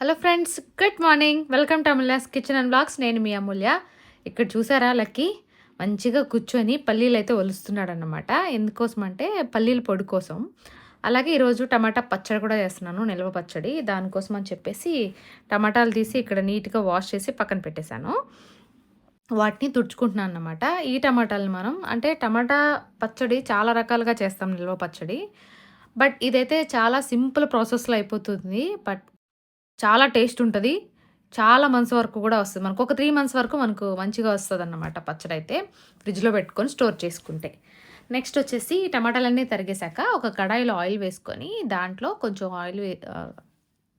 Hello friends good morning. Welcome to Amulya's kitchen and blogs. నేను మీ అమూల్య. ఇక్కడ చూసారా లక్కీ? మంచిగా కూర్చొని పల్లీలు అయితే ఒలుస్తున్నాడు అనమాట ఎందుకోసం అంటే పల్లీల పొడి కోసం. అలాగే ఈరోజు టమాటా పచ్చడి కూడా చేస్తున్నాను నిల్వ పచ్చడి. దానికోసం అని చెప్పేసి టమాటాలు తీసి ఇక్కడ నీట్గా వాష్ చేసి పక్కన పెట్టేశాను. వాటిని తుడుచుకుంటున్నాను అన్నమాట. ఈ టమాటాలను మనం అంటే టమాటా పచ్చడి చాలా రకాలుగా చేస్తాం నిల్వ పచ్చడి. బట్ ఇదైతే చాలా సింపుల్ ప్రాసెస్లో అయిపోతుంది. బట్ చాలా టేస్ట్ ఉంటుంది. చాలా మంత్స్ వరకు కూడా వస్తుంది. మనకు ఒక త్రీ మంత్స్ వరకు మనకు మంచిగా వస్తుంది అన్నమాట పచ్చడి అయితే. ఫ్రిడ్జ్లో పెట్టుకొని స్టోర్ చేసుకుంటే. నెక్స్ట్ వచ్చేసి టమాటాలన్నీ తరిగేశాక ఒక కడాయిలో ఆయిల్ వేసుకొని దాంట్లో కొంచెం ఆయిల్ వే-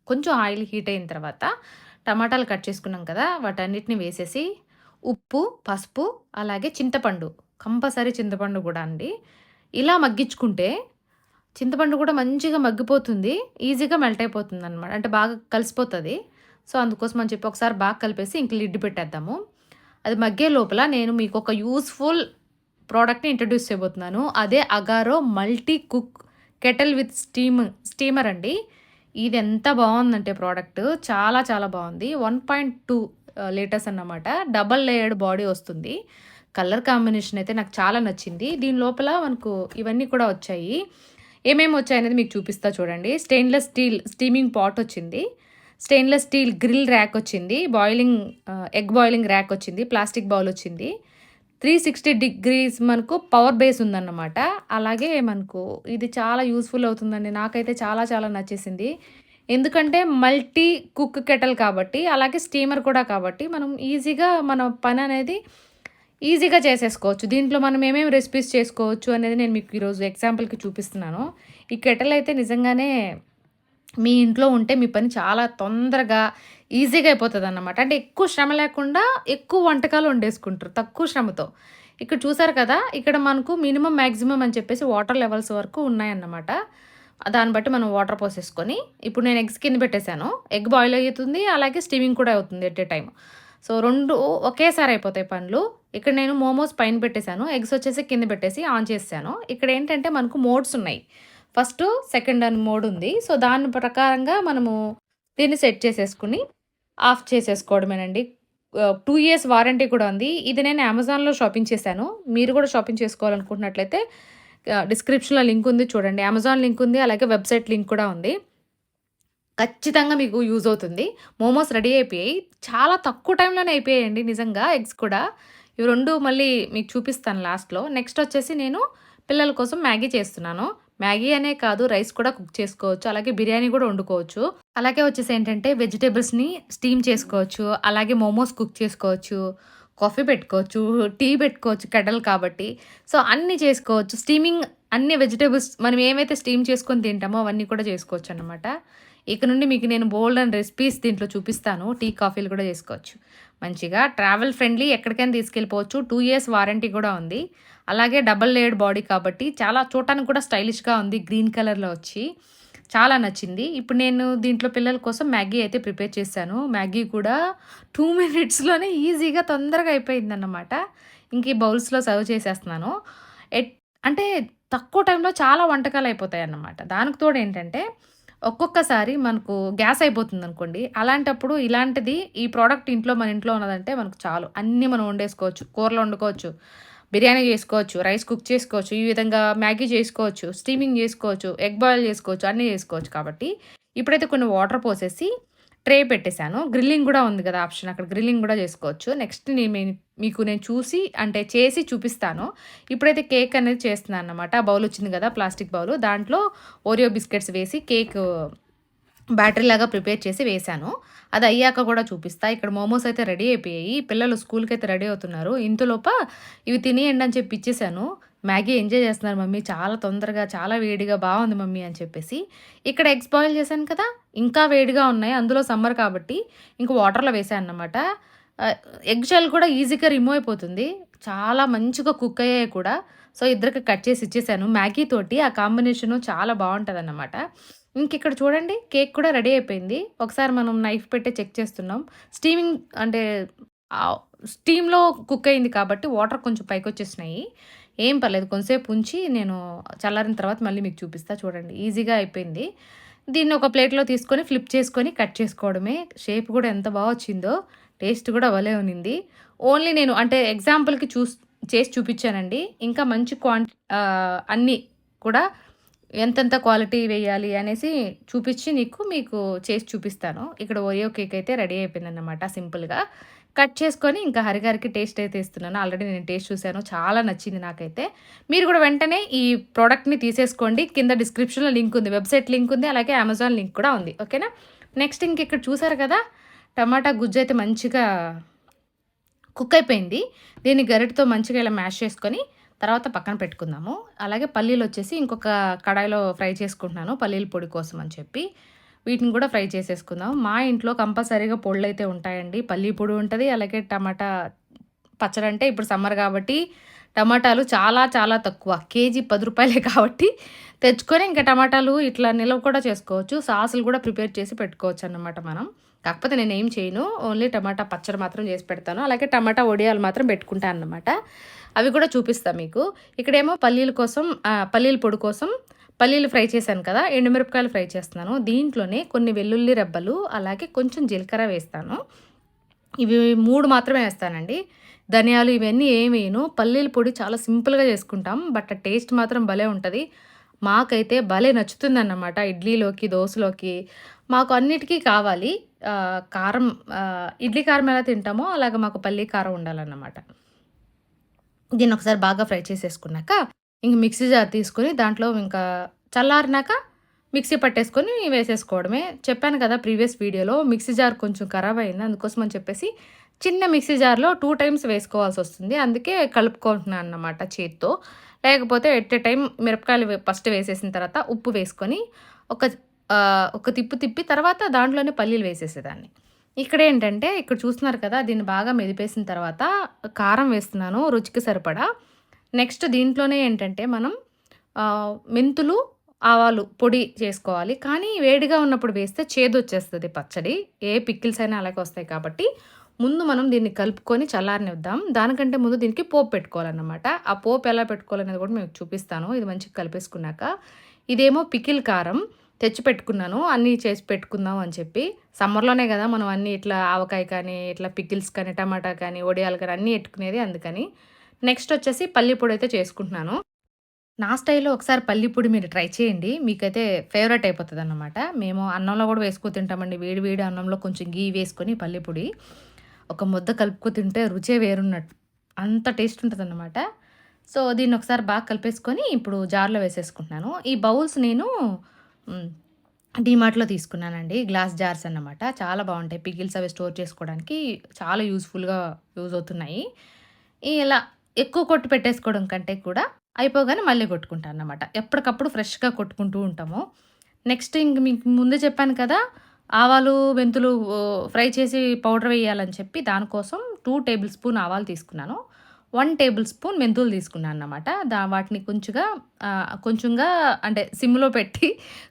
కొంచెం ఆయిల్ హీట్ అయిన తర్వాత టమాటాలు కట్ చేసుకున్నాం కదా వాటన్నిటిని వేసేసి ఉప్పు పసుపు అలాగే చింతపండు. కంపల్సరీ చింతపండు కూడా అండి. ఇలా మగ్గించుకుంటే చింతపండు కూడా మంచిగా మగ్గిపోతుంది ఈజీగా మెల్ట్ అయిపోతుంది అనమాట అంటే బాగా కలిసిపోతుంది. సో అందుకోసం అని చెప్పి ఒకసారి బాగా కలిపేసి ఇంక లిడ్ పెట్టేద్దాము. అది మగ్గే లోపల నేను మీకు ఒక యూస్ఫుల్ ప్రోడక్ట్ని ఇంట్రడ్యూస్ చేయబోతున్నాను. అదే Agaro multi cook kettle with steam steamer అండి. ఇది ఎంత బాగుందంటే ప్రోడక్ట్ చాలా చాలా బాగుంది. వన్ పాయింట్ టూ లీటర్స్ అన్నమాట. డబల్ లేయర్డ్ బాడీ వస్తుంది. కలర్ కాంబినేషన్ అయితే నాకు చాలా నచ్చింది. దీని లోపల మనకు ఇవన్నీ కూడా వచ్చాయి. ఏమేమి వచ్చాయనేది మీకు చూపిస్తా చూడండి. స్టెయిన్లెస్ స్టీల్ స్టీమింగ్ పాట్ వచ్చింది. స్టెయిన్లెస్ స్టీల్ గ్రిల్ ర్యాక్ వచ్చింది. బాయిలింగ్ ఎగ్ బాయిలింగ్ ర్యాక్ వచ్చింది. ప్లాస్టిక్ బౌల్ వచ్చింది. త్రీ సిక్స్టీ డిగ్రీస్ మనకు పవర్ బేస్ ఉందన్నమాట. అలాగే మనకు ఇది చాలా యూస్ఫుల్ అవుతుందండి. నాకైతే చాలా చాలా నచ్చేసింది. ఎందుకంటే మల్టీ కుక్ కెటల్ కాబట్టి అలాగే స్టీమర్ కూడా కాబట్టి మనం ఈజీగా మన పని అనేది ఈజీగా చేసేసుకోవచ్చు. దీంట్లో మనం ఏమేమి రెసిపీస్ చేసుకోవచ్చు అనేది నేను మీకు ఈరోజు ఎగ్జాంపుల్కి చూపిస్తున్నాను. ఈ కెటల్ అయితే నిజంగానే మీ ఇంట్లో ఉంటే మీ పని చాలా తొందరగా ఈజీగా అయిపోతుంది అన్నమాట అంటే ఎక్కువ శ్రమ లేకుండా ఎక్కువ వంటకాలు వండేసుకుంటారు తక్కువ శ్రమతో. ఇక్కడ చూసారు కదా ఇక్కడ మనకు మినిమం మ్యాక్సిమం అని చెప్పేసి వాటర్ లెవెల్స్ వరకు ఉన్నాయన్నమాట. దాన్ని బట్టి మనం వాటర్ పోసేసుకొని ఇప్పుడు నేను ఎగ్స్ కింద పెట్టేశాను. ఎగ్ బాయిల్ అవుతుంది అలాగే స్టీమింగ్ కూడా అవుతుంది ఎట్ ఏ టైం సో రెండు ఒకేసారి అయిపోతాయి పనులు ఇక్కడ నేను మోమోస్ పైన పెట్టేశాను ఎగ్స్ వచ్చేసి కింద పెట్టేసి ఆన్ చేశాను ఇక్కడ ఏంటంటే మనకు మోడ్స్ ఉన్నాయి. ఫస్ట్ సెకండ్ అని మోడ్ ఉంది. సో దాని ప్రకారంగా మనము దీన్ని సెట్ చేసేసుకుని ఆఫ్ చేసేసుకోవడమేనండి. టూ ఇయర్స్ వారంటీ కూడా ఉంది. ఇది నేను అమెజాన్లో షాపింగ్ చేశాను. మీరు కూడా షాపింగ్ చేసుకోవాలనుకుంటున్నట్లయితే డిస్క్రిప్షన్లో లింక్ ఉంది చూడండి. అమెజాన్ లింక్ ఉంది అలాగే వెబ్సైట్ లింక్ కూడా ఉంది. ఖచ్చితంగా మీకు యూజ్ అవుతుంది. మోమోస్ రెడీ అయిపోయాయి. చాలా తక్కువ టైంలోనే అయిపోయాయండి నిజంగా ఎగ్స్ కూడా. ఇవి రెండు మళ్ళీ మీకు చూపిస్తాను లాస్ట్లో. నెక్స్ట్ వచ్చేసి నేను పిల్లల కోసం మ్యాగీ చేస్తున్నాను. మ్యాగీ అనే కాదు రైస్ కూడా కుక్ చేసుకోవచ్చు అలాగే బిర్యానీ కూడా వండుకోవచ్చు. అలాగే వచ్చేసి ఏంటంటే వెజిటేబుల్స్ని స్టీమ్ చేసుకోవచ్చు అలాగే మోమోస్ కుక్ చేసుకోవచ్చు కాఫీ పెట్టుకోవచ్చు టీ పెట్టుకోవచ్చు కెడల్ కాబట్టి. సో అన్నీ చేసుకోవచ్చు. స్టీమింగ్ అన్ని వెజిటేబుల్స్ మనం ఏమైతే స్టీమ్ చేసుకొని తింటామో అవన్నీ కూడా చేసుకోవచ్చు అనమాట ఇక నుండి మీకు నేను బోల్డ్ అండ్ రెసిపీస్ దీంట్లో చూపిస్తాను. టీ కాఫీలు కూడా చేసుకోవచ్చు. మంచిగా ట్రావెల్ ఫ్రెండ్లీ ఎక్కడికైనా తీసుకెళ్ళిపోవచ్చు. టూ ఇయర్స్ వారంటీ కూడా ఉంది. అలాగే డబల్ లేయర్డ్ బాడీ కాబట్టి చాలా చూడటానికి కూడా స్టైలిష్గా ఉంది. గ్రీన్ కలర్లో వచ్చి చాలా నచ్చింది. ఇప్పుడు నేను దీంట్లో పిల్లల కోసం మ్యాగీ అయితే ప్రిపేర్ చేశాను. మ్యాగీ కూడా టూ మినిట్స్లోనే ఈజీగా తొందరగా అయిపోయిందన్నమాట. ఇంక ఈ బౌల్స్లో సర్వ్ చేసేస్తున్నాను. ఎట్ అంటే తక్కువ టైంలో చాలా వంటకాలు అయిపోతాయి అన్నమాట దానికి తోడు ఏంటంటే ఒక్కొక్కసారి మనకు గ్యాస్ అయిపోతుంది అనుకోండి అలాంటప్పుడు ఇలాంటిది ఈ ప్రోడక్ట్ ఇంట్లో మన ఇంట్లో ఉన్నదంటే మనకు చాలు. అన్నీ మనం వండేసుకోవచ్చు. కూరలు వండుకోవచ్చు బిర్యానీ చేసుకోవచ్చు రైస్ కుక్ చేసుకోవచ్చు ఈ విధంగా మ్యాగీ చేసుకోవచ్చు స్టీమింగ్ చేసుకోవచ్చు ఎగ్ బాయిల్ చేసుకోవచ్చు అన్నీ చేసుకోవచ్చు కాబట్టి ఇప్పుడైతే కొన్ని వాటర్ పోసేసి ట్రే పెట్టేశాను. గ్రిల్లింగ్ కూడా ఉంది కదా ఆప్షన్. అక్కడ గ్రిల్లింగ్ కూడా చేసుకోవచ్చు. నెక్స్ట్ నేను మీకు నేను చూసి అంటే చేసి చూపిస్తాను. ఇప్పుడైతే కేక్ అనేది చేస్తున్నాను అన్నమాట. బౌల్ వచ్చింది కదా ప్లాస్టిక్ బౌల్. దాంట్లో ఓరియో బిస్కెట్స్ వేసి కేక్ బ్యాటరీ లాగా ప్రిపేర్ చేసి వేశాను. అది అయ్యాక కూడా చూపిస్తా. ఇక్కడ మోమోస్ అయితే రెడీ అయిపోయాయి. పిల్లలు స్కూల్కి అయితే రెడీ అవుతున్నారు. ఇంతలోప ఇవి తినేయండి అని చెప్పి ఇచ్చేసాను మ్యాగీ ఎంజాయ్ చేస్తున్నారు మమ్మీ. చాలా తొందరగా చాలా వేడిగా బాగుంది మమ్మీ అని చెప్పేసి. ఇక్కడ ఎగ్స్ బాయిల్ చేశాను కదా. ఇంకా వేడిగా ఉన్నాయి అందులో సమ్మర్ కాబట్టి ఇంకా వాటర్లో వేసాను అన్నమాట ఎగ్ షెల్ కూడా ఈజీగా రిమూవ్ అయిపోతుంది. చాలా మంచిగా కుక్ అయ్యాయి కూడా. సో ఇద్దరికి కట్ చేసి ఇచ్చేసాను. మ్యాగీ తోటి ఆ కాంబినేషను చాలా బాగుంటుంది అన్నమాట ఇంక ఇక్కడ చూడండి కేక్ కూడా రెడీ అయిపోయింది. ఒకసారి మనం నైఫ్ పెట్టి చెక్ చేస్తున్నాం. స్టీమింగ్ అంటే స్టీమ్లో కుక్ అయింది కాబట్టి వాటర్ కొంచెం పైకి వచ్చేసినాయి. ఏం పర్లేదు కొంతసేపు ఉంచి నేను చల్లారిన తర్వాత మళ్ళీ మీకు చూపిస్తా. చూడండి ఈజీగా అయిపోయింది. దీన్ని ఒక ప్లేట్లో తీసుకొని ఫ్లిప్ చేసుకొని కట్ చేసుకోవడమే. షేప్ కూడా ఎంత బాగా వచ్చిందో టేస్ట్ కూడా భలే ఉన్నింది. ఓన్లీ నేను అంటే ఎగ్జాంపుల్కి చూస్ చేసి చూపించానండి. ఇంకా మంచి క్వాంటి అన్నీ కూడా ఎంతెంత క్వాలిటీ వేయాలి అనేసి చూపించి నీకు మీకు చేసి చూపిస్తాను. ఇక్కడ ఓరియో కేక్ అయితే రెడీ అయిపోయిందన్నమాట సింపుల్గా. కట్ చేసుకొని ఇంకా హరిగారికి టేస్ట్ అయితే ఇస్తున్నాను. ఆల్రెడీ నేను టేస్ట్ చూశాను. చాలా నచ్చింది నాకైతే. మీరు కూడా వెంటనే ఈ ప్రోడక్ట్ని తీసేసుకోండి. కింద డిస్క్రిప్షన్లో లింక్ ఉంది. వెబ్సైట్ లింక్ ఉంది. అలాగే అమెజాన్ లింక్ కూడా ఉంది. ఓకేనా నెక్స్ట్ ఇంక ఇక్కడ చూసారు కదా? టమాటా గుజ్జు అయితే మంచిగా కుక్ అయిపోయింది. దీన్ని గరిటతో మంచిగా ఇలా మ్యాష్ చేసుకొని తర్వాత పక్కన పెట్టుకుందాము. అలాగే పల్లీలు వచ్చేసి ఇంకొక కడాయిలో ఫ్రై చేసుకుంటున్నాను. పల్లీల పొడి కోసం అని చెప్పి. వీటిని కూడా ఫ్రై చేసేసుకుందాం. మా ఇంట్లో కంపల్సరీగా పొళ్ళు అయితే ఉంటాయండి. పల్లీ పొడి ఉంటుంది అలాగే టమాటా పచ్చడి అంటే ఇప్పుడు సమ్మర్ కాబట్టి టమాటాలు చాలా చాలా తక్కువ. కేజీ పది రూపాయలే కాబట్టి తెచ్చుకొని ఇంకా టమాటాలు ఇట్లా నిల్వ కూడా చేసుకోవచ్చు. సాసులు కూడా ప్రిపేర్ చేసి పెట్టుకోవచ్చు అన్నమాట మనం. కాకపోతే నేను ఏం చేయను. ఓన్లీ టమాటా పచ్చడి మాత్రం చేసి పెడతాను. అలాగే టమాటా వడియాలు మాత్రం పెట్టుకుంటాను అన్నమాట. అవి కూడా చూపిస్తాను మీకు. ఇక్కడేమో పల్లీల కోసం పల్లీల పొడి కోసం పల్లీలు ఫ్రై చేశాను కదా ఎండుమిరపకాయలు ఫ్రై చేస్తున్నాను. దీంట్లోనే కొన్ని వెల్లుల్లి రెబ్బలు అలాగే కొంచెం జీలకర్ర వేస్తాను. ఇవి మూడు మాత్రమే వేస్తానండి. ధనియాలు ఇవన్నీ ఏం వేయను. పల్లీల పొడి చాలా సింపుల్గా చేసుకుంటాం బట్ టేస్ట్ మాత్రం భలే ఉంటుంది. మాకైతే భలే నచ్చుతుంది అన్నమాట ఇడ్లీలోకి దోశలోకి. మాకు అన్నిటికీ కావాలి. కారం ఇడ్లీ కారం ఎలా తింటామో అలాగే మాకు పల్లీ కారం ఉండాలన్నమాట. దీన్ని ఒకసారి బాగా ఫ్రై చేసేసుకున్నాక ఇంక మిక్సీ జార్ తీసుకొని దాంట్లో ఇంకా చల్లారినాక మిక్సీ పట్టేసుకొని వేసేసుకోవడమే. చెప్పాను కదా ప్రీవియస్ వీడియోలో మిక్సీ జార్ కొంచెం ఖరాబ్ అయింది అందుకోసం అని చెప్పేసి చిన్న మిక్సీ జార్లో టూ టైమ్స్ వేసుకోవాల్సి వస్తుంది. అందుకే కలుపుకుంటున్నాను అన్నమాట చేత్తో. లేకపోతే ఎట్ ఎ టైం మిరపకాయలు ఫస్ట్ వేసేసిన తర్వాత ఉప్పు వేసుకొని ఒక ఒక తిప్పు తిప్పి తర్వాత దాంట్లోనే పల్లీలు వేసేసేదాన్ని. ఇక్కడ ఏంటంటే ఇక్కడ చూస్తున్నారు కదా దీన్ని బాగా మెదిపేసిన తర్వాత కారం వేస్తున్నాను రుచికి సరిపడా. నెక్స్ట్ దీంట్లోనే ఏంటంటే మనం మెంతులు ఆవాలు పొడి చేసుకోవాలి. కానీ వేడిగా ఉన్నప్పుడు వేస్తే చేదు వచ్చేస్తుంది పచ్చడి. ఏ పిక్కిల్స్ అయినా అలాగే వస్తాయి కాబట్టి ముందు మనం దీన్ని కలుపుకొని చల్లారనిద్దాం. దానికంటే ముందు దీనికి పోపు పెట్టుకోవాలన్నమాట. ఆ పోపు ఎలా పెట్టుకోవాలనేది కూడా మీకు చూపిస్తాను. ఇది మంచిగా కలిపేసుకున్నాక. ఇదేమో పికిల్ కారం. తెచ్చి పెట్టుకున్నాను. అన్నీ చేసి పెట్టుకుందాం అని చెప్పి. సమ్మర్లోనే కదా మనం అన్నీ ఇట్లా ఆవకాయ కానీ ఇట్లా పికిల్స్ కానీ టమాటా కానీ ఒడియాలు కానీ అన్నీ పెట్టుకునేది అందుకని నెక్స్ట్ వచ్చేసి పల్లిపొడి అయితే చేసుకుంటున్నాను. నా స్టైల్లో ఒకసారి పల్లిపొడి మీరు ట్రై చేయండి. మీకైతే ఫేవరెట్ అయిపోతుంది అన్నమాట మేము అన్నంలో కూడా వేసుకు తింటామండి. వేడి వేడి అన్నంలో కొంచెం గీ వేసుకొని పల్లిపొడి ఒక ముద్ద కలుపుకు తింటే రుచే వేరున్నట్టు అంత టేస్ట్ ఉంటుంది అన్నమాట సో దీన్ని ఒకసారి బాగా కలిపేసుకొని ఇప్పుడు జార్లో వేసేసుకుంటున్నాను. ఈ బౌల్స్ నేను డీమార్ట్లో తీసుకున్నానండి. గ్లాస్ జార్స్ అన్నమాట. చాలా బాగుంటాయి. పిగిల్స్ అవి స్టోర్ చేసుకోవడానికి చాలా యూస్ఫుల్గా యూజ్ అవుతున్నాయి. ఇలా ఎక్కువ కొట్టు పెట్టేసుకోవడం కంటే కూడా అయిపోగానే మళ్ళీ కొట్టుకుంటాను అన్నమాట ఎప్పటికప్పుడు ఫ్రెష్గా కొట్టుకుంటూ ఉంటాము. నెక్స్ట్ ఇంక మీకు ముందే చెప్పాను కదా ఆవాలు మెంతులు ఫ్రై చేసి పౌడర్ వేయాలని చెప్పి దానికోసం టూ టేబుల్ స్పూన్ ఆవాలు తీసుకున్నాను. వన్ టేబుల్ స్పూన్ మెంతులు తీసుకున్నాను అన్నమాట దా వాటిని కొంచెంగా కొంచెంగా అంటే సిమ్లో పెట్టి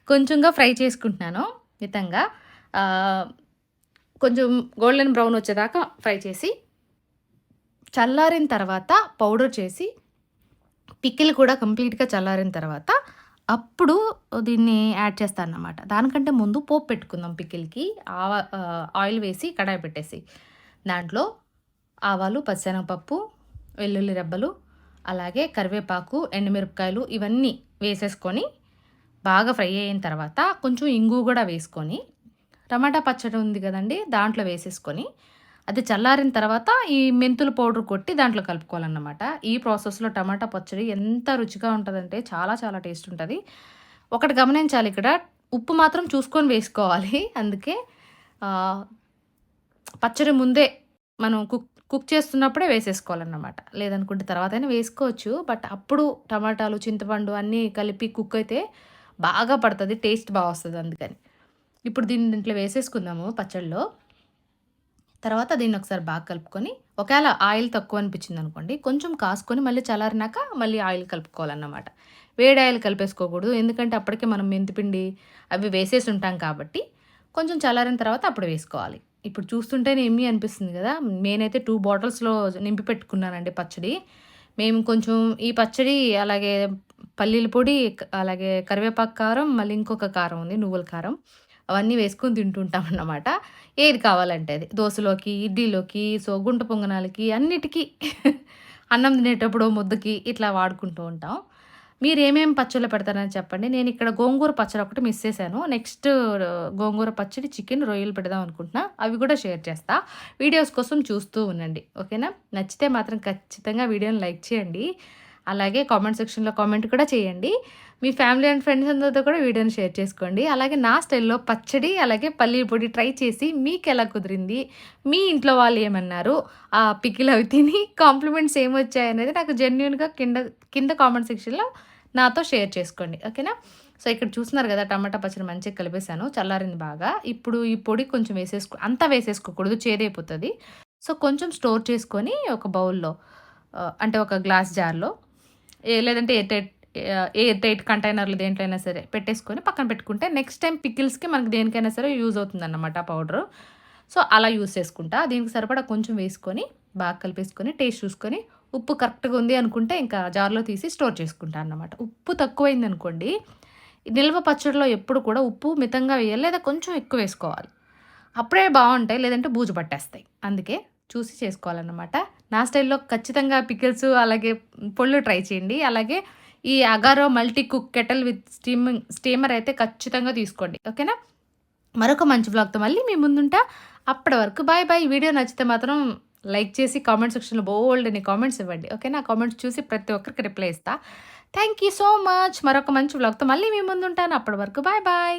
కొంచెంగా ఫ్రై చేసుకుంటున్నాను మితంగా. కొంచెం గోల్డెన్ బ్రౌన్ వచ్చేదాకా ఫ్రై చేసి చల్లారిన తర్వాత పౌడర్ చేసి పిక్కిల్ కూడా కంప్లీట్గా చల్లారిన తర్వాత అప్పుడు దీన్ని యాడ్ చేస్తాను అన్నమాట దానికంటే ముందు పోపు పెట్టుకుందాం పికిల్కి. ఆవా ఆయిల్ వేసి కడాయి పెట్టేసి. దాంట్లో ఆవాలు పచ్చెనగపప్పు వెల్లుల్లి రెబ్బలు అలాగే కరివేపాకు ఎండుమిరపకాయలు ఇవన్నీ వేసేసుకొని బాగా ఫ్రై అయిన తర్వాత కొంచెం ఇంగు కూడా వేసుకొని టమాటా పచ్చడి ఉంది కదండి దాంట్లో వేసేసుకొని అది చల్లారిన తర్వాత ఈ మెంతుల పౌడర్ కొట్టి దాంట్లో కలుపుకోవాలన్నమాట. ఈ ప్రాసెస్లో టమాటా పచ్చడి ఎంత రుచిగా ఉంటుందంటే చాలా చాలా టేస్ట్ ఉంటుంది. ఒకటి గమనించాలి ఇక్కడ ఉప్పు మాత్రం చూసుకొని వేసుకోవాలి. అందుకే పచ్చడి ముందే మనం కుక్ కుక్ చేస్తున్నప్పుడే వేసేసుకోవాలన్నమాట. లేదనుకుంటే తర్వాత అయినా వేసుకోవచ్చు. బట్ అప్పుడు టమాటాలు చింతపండు అన్నీ కలిపి కుక్ అయితే బాగా పడుతుంది టేస్ట్ బాగా వస్తుంది అందుకని. ఇప్పుడు దీన్ని దీంట్లో వేసేసుకుందాము పచ్చడిలో తర్వాత దీన్ని ఒకసారి బాగా కలుపుకొని ఒకవేళ ఆయిల్ తక్కువ అనిపించింది అనుకోండి కొంచెం కాసుకొని మళ్ళీ చల్లారినాక మళ్ళీ ఆయిల్ కలుపుకోవాలన్నమాట. వేడి ఆయిల్ కలిపేసుకోకూడదు ఎందుకంటే అప్పటికే మనం మెంతిపిండి అవి వేసేసి ఉంటాం కాబట్టి కొంచెం చల్లారిన తర్వాత అప్పుడు వేసుకోవాలి. ఇప్పుడు చూస్తుంటేనే ఏమి అనిపిస్తుంది కదా నేనైతే టూ బాటిల్స్లో నింపి పెట్టుకున్నానండి పచ్చడి. మేము కొంచెం ఈ పచ్చడి అలాగే పల్లీల పొడి అలాగే కరివేపాకు కారం మళ్ళీ ఇంకొక కారం ఉంది నువ్వుల కారం. అవన్నీ వేసుకొని తింటుంటాం అన్నమాట. ఏది కావాలంటే అది. దోశలోకి ఇడ్లీలోకి సో గుంట పొంగనాలకి అన్నిటికీ అన్నం తినేటప్పుడు ముద్దకి ఇట్లా వాడుకుంటూ ఉంటాం. మీరు ఏమేమి పచ్చళ్ళు పెడతారని చెప్పండి. నేను ఇక్కడ గోంగూర పచ్చడి ఒకటి మిస్ చేశాను. నెక్స్ట్ గోంగూర పచ్చడి చికెన్ రొయ్యలు పెడదాం అనుకుంటున్నా. అవి కూడా షేర్ చేస్తా. వీడియోస్ కోసం చూస్తూ ఉండండి. ఓకేనా? నచ్చితే మాత్రం ఖచ్చితంగా వీడియోని లైక్ చేయండి. అలాగే కామెంట్ సెక్షన్లో కామెంట్ కూడా చేయండి. మీ ఫ్యామిలీ అండ్ ఫ్రెండ్స్ అందరితో కూడా వీడియోని షేర్ చేసుకోండి. అలాగే నా స్టైల్లో పచ్చడి అలాగే పల్లీ పొడి ట్రై చేసి మీకు ఎలా కుదిరింది మీ ఇంట్లో వాళ్ళు ఏమన్నారు ఆ పికిల్ అవి తిని కాంప్లిమెంట్స్ ఏమొచ్చాయనేది నాకు జెన్యున్గా కింద కింద కామెంట్ సెక్షన్లో నాతో షేర్ చేసుకోండి. ఓకేనా సో ఇక్కడ చూస్తున్నారు కదా టమాటా పచ్చడి మంచిగా కలిపేశాను చల్లారింది బాగా. ఇప్పుడు ఈ పొడి కొంచెం వేసేసుకో అంతా వేసేసుకోకూడదు చేదైపోతుంది. సో కొంచెం స్టోర్ చేసుకొని ఒక బౌల్లో అంటే ఒక గ్లాస్ జార్లో లేదంటే ఎయిర్ ఏ ఎయిర్ టైట్ కంటైనర్లు దేంట్లో అయినా సరే పెట్టేసుకొని పక్కన పెట్టుకుంటే నెక్స్ట్ టైం పికిల్స్కి మనకి దేనికైనా సరే యూజ్ అవుతుంది అన్నమాట ఆ సో అలా యూజ్ చేసుకుంటా. దీనికి సరిపడా కొంచెం వేసుకొని బాగా కలిపేసుకొని టేస్ట్ చూసుకొని ఉప్పు కరెక్ట్గా ఉంది అనుకుంటే ఇంకా జార్లో తీసి స్టోర్ చేసుకుంటా అన్నమాట. ఉప్పు తక్కువైంది అనుకోండి నిల్వ పచ్చడిలో ఎప్పుడు కూడా ఉప్పు మితంగా వేయాలి లేదా కొంచెం ఎక్కువ వేసుకోవాలి. అప్పుడే బాగుంటాయి లేదంటే బూజు పట్టేస్తాయి. అందుకే చూసి చేసుకోవాలన్నమాట. నా స్టైల్లో ఖచ్చితంగా పికిల్స్ అలాగే పొళ్ళు ట్రై చేయండి. అలాగే ఈ Agaro multi cook kettle with steaming steamer అయితే ఖచ్చితంగా తీసుకోండి. ఓకేనా? మరొక మంచి బ్లాగ్తో మళ్ళీ మీ ముందుంటా. అప్పటి వరకు బాయ్ బాయ్. వీడియో నచ్చితే మాత్రం లైక్ చేసి కామెంట్ సెక్షన్లో బోల్డ్ అని కామెంట్స్ ఇవ్వండి. ఓకేనా? కామెంట్స్ చూసి ప్రతి ఒక్కరికి రిప్లై ఇస్తా. Thank you so much. మరొక మంచి బ్లాగ్తో మళ్ళీ మీ ముందుంటాను. అప్పటి వరకు బాయ్ బాయ్.